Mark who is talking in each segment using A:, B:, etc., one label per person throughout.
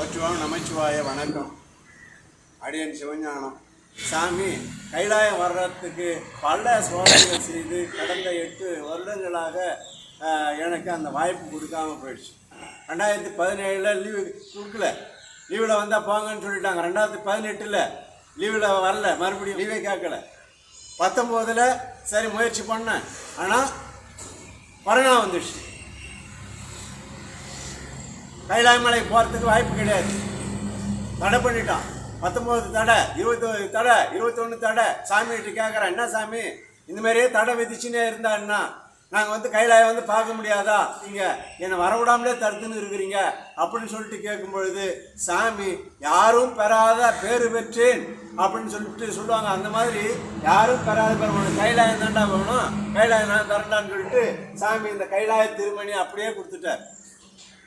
A: போற்றுவோம் நமச்சிவாய வணக்கம். அடியன் சிவஞானம். சாமி கைலாயம் வர்றதுக்கு பல சோதனைகள் செய்து கடந்த எட்டு வருடங்களாக எனக்கு அந்த வாய்ப்பு கொடுக்காம போயிடுச்சு. ரெண்டாயிரத்தி பதினேழில் லீவு கொடுக்கல. லீவில் வந்தால் போங்கன்னு சொல்லிட்டாங்க. ரெண்டாயிரத்தி பதினெட்டில் லீவில் வரல. மறுபடியும் லீவே கேட்கல. பத்தொம்போதில் சரி முயற்சி பண்ணேன். ஆனால் கொரோனா வந்துடுச்சு. கைலாயமலை போகிறதுக்கு வாய்ப்பு கிடையாது. தடை பண்ணிட்டான். பத்தொம்போது தடை இருபத்தொரு தடை இருபத்தொன்று தடை. சாமிகிட்ட கேட்குறேன் என்ன சாமி? இந்த மாதிரியே தடை விதிச்சுன்னே இருந்தான்னா நாங்கள் வந்து கைலாயம் வந்து பார்க்க முடியாதா? நீங்கள் என்னை வரவிடாமலே தடுத்துன்னு இருக்கிறீங்க. அப்படின்னு சொல்லிட்டு கேட்கும் பொழுது சாமி யாரும் பெறாத பேர் பெற்றேன். அப்படின்னு சொல்லிட்டு சொல்லுவாங்க. அந்த மாதிரி யாரும் பெறாத பேர் உனக்கு கைலாயம் தாண்டா வேணும். கைலாயம் நான் தரண்டான்னு சொல்லிட்டு சாமி இந்த கைலாய திருமணி அப்படியே கொடுத்துட்டார்.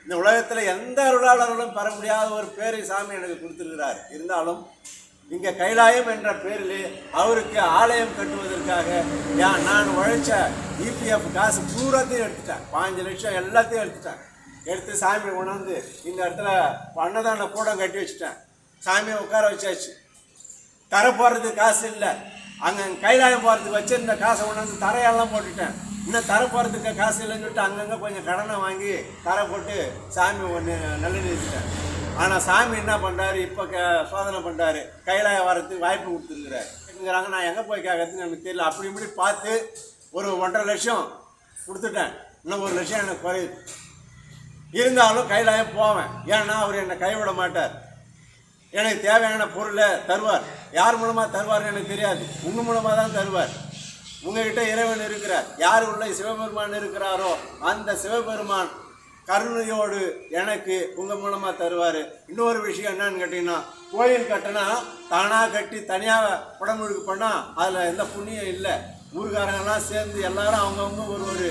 A: இந்த உலகத்தில் எந்த அருளாளர்களும் பெற முடியாத ஒரு பேரை சாமி எனக்கு கொடுத்துருக்கிறார். இருந்தாலும் இங்கே கைலாயம் என்ற பேரில் அவருக்கு ஆலயம் கட்டுவதற்காக ஏன் நான் உழைச்ச இபிஎஃப் காசு பூராத்தையும் எடுத்துட்டேன். பாஞ்சு லட்சம் எல்லாத்தையும் எடுத்துட்டேன். எடுத்து சாமி உணர்ந்து இந்த இடத்துல அன்னதான கூடம் கட்டி வச்சுட்டேன். சாமியை உட்கார வச்சாச்சு. தர போகிறதுக்கு காசு இல்லை. அங்கே கைலாயம் போகிறதுக்கு வச்சிருந்த காசை கொண்டாந்து தரையெல்லாம் போட்டுட்டேன். இன்னும் தர போகிறதுக்கு காசு இல்லைன்னு சொல்லிட்டு அங்கங்கே கொஞ்சம் கடனை வாங்கி தரை போட்டு சாமி ஒன்று நல்ல நிறுத்திட்டேன் ஆனால் சாமி என்ன பண்ணுறாரு இப்போ க சோதனை பண்ணுறாரு கைலாயம் வரத்துக்கு வாய்ப்பு கொடுத்துருக்குறாருங்கிறாங்க நான் எங்கே போய் கேட்கறதுன்னு எனக்கு தெரியல. அப்படி இப்படி பார்த்து ஒரு ஒன்றரை லட்சம் கொடுத்துட்டேன். இன்னும் ஒரு லட்சம் எனக்கு குறையுது. இருந்தாலும் கைலாயம் போவேன். ஏன்னா அவர் என்னை கைவிட மாட்டார். எனக்கு தேவையான பொருளை தருவார். யார் மூலமாக தருவார்னு எனக்கு தெரியாது. உங்கள் மூலமாக தான் தருவார். உங்ககிட்ட இறைவன் இருக்கிறார். யார் உள்ள சிவபெருமான் இருக்கிறாரோ அந்த சிவபெருமான் கருணையோடு எனக்கு உங்கள் மூலமாக தருவார். இன்னொரு விஷயம் என்னன்னு கேட்டிங்கன்னா கோயில் கட்டினா தானாக கட்டி தனியாக உடம்புக்கு பண்ணால் அதில் எந்த புண்ணியம் இல்லை. ஊர்காரங்கெல்லாம் சேர்ந்து எல்லாரும் அவங்கவுங்க ஒரு ஒரு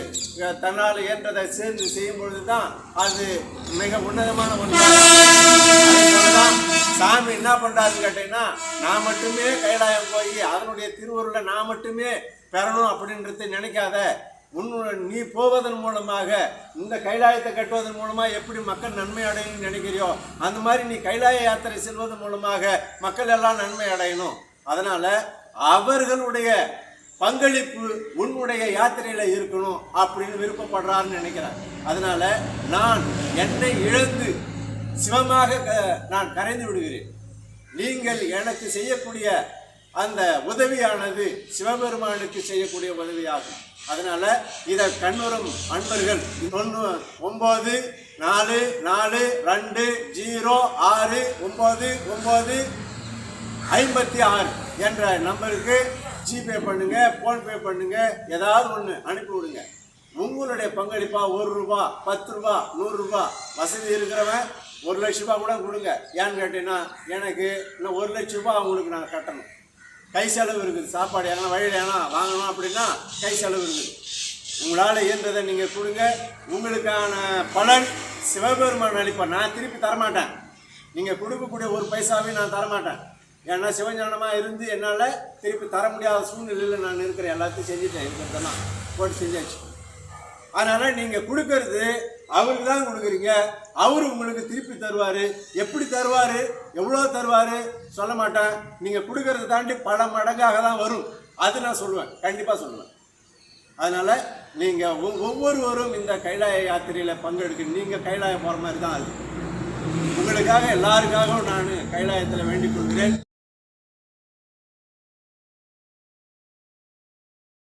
A: தன்னால் ஏற்றதை சேர்ந்து செய்யும் பொழுது தான் அது மிக உன்னதமான ஒன்று. சாமி என்ன பண்ணுறாருன்னு கேட்டீங்கன்னா நான் மட்டுமே கைலாயம் போய் அதனுடைய திருவருளை நான் மட்டுமே பெறணும் அப்படின்றது நினைக்காத. உன்னு நீ போவதன் மூலமாக இந்த கைலாயத்தை கட்டுவதன் மூலமாக எப்படி மக்கள் நன்மை அடையணும்னு நினைக்கிறியோ அந்த மாதிரி நீ கைலாய யாத்திரை செல்வதன் மூலமாக மக்கள் எல்லாம் நன்மை அடையணும். அதனால் அவர்களுடைய பங்களிப்பு உன்னுடைய யாத்திரையில் இருக்கணும் அப்படின்னு விருப்பப்படுறாருன்னு நினைக்கிறேன். அதனால நான் என்னை இழந்து சிவமாக க- நான் கரைந்து விடுகிறேன். நீங்கள் எனக்கு செய்யக்கூடிய அந்த உதவியானது சிவபெருமானுக்கு செய்யக்கூடிய உதவியாகும். அதனால இதை கண்ணுறும் அன்பர்கள் ஒன்று ஒம்பது நாலு நாலு ரெண்டு ஜீரோ ஆறு ஒம்பது ஒம்பது ஐம்பத்தி ஆறு என்ற நம்பருக்கு ஜிபே பண்ணுங்க ஃபோன்பே பண்ணுங்க ஏதாவது ஒன்று அனுப்பி விடுங்க. உங்களுடைய பங்களிப்பா ஒரு ரூபா பத்து ரூபா நூறு ரூபா வசதி இருக்கிறவன் ஒரு லட்ச ரூபா கூட கொடுங்க. ஏன்னு கேட்டீங்கன்னா எனக்கு இன்னும் ஒரு லட்ச ரூபா அவங்களுக்கு நான் கட்டணும். கை செலவு இருக்குது. சாப்பாடு எதனா வழியில் ஏன்னா வாங்கணும் அப்படின்னா கை செலவு இருக்குது. உங்களால் இயன்றதை நீங்கள் கொடுங்க. உங்களுக்கான பலன் சிவபெருமான் அளிப்பேன் நான் திருப்பி தரமாட்டேன். நீங்கள் கொடுக்கக்கூடிய ஒரு பைசாவையும் நான் தரமாட்டேன். ஏன்னா சிவஞானமாக இருந்து என்னால் திருப்பி தர முடியாத சூழ்நிலையில் நான் இருக்கிற எல்லாத்தையும் செஞ்சுட்டேன். இருக்கிறதெல்லாம் போட்டு செஞ்சாச்சு. அதனால் நீங்கள் கொடுக்கறது அவருக்கு தான் கொடுக்குறீங்க. அவர் உங்களுக்கு திருப்பி தருவார். எப்படி தருவார்? எவ்வளோ தருவார்? சொல்ல மாட்டேன். நீங்கள் கொடுக்கறத தாண்டி பல மடங்காக தான் வரும். அது நான் சொல்லுவேன். கண்டிப்பாக சொல்லுவேன். அதனால் நீங்கள் ஒவ்வொருவரும் இந்த கைலாய யாத்திரையில் பங்கெடுக்க நீங்கள் கைலாயம் போகிற மாதிரி தான் அது. உங்களுக்காக எல்லாருக்காகவும் நான் கைலாயத்தில் வேண்டிக் கொள்கிறேன்.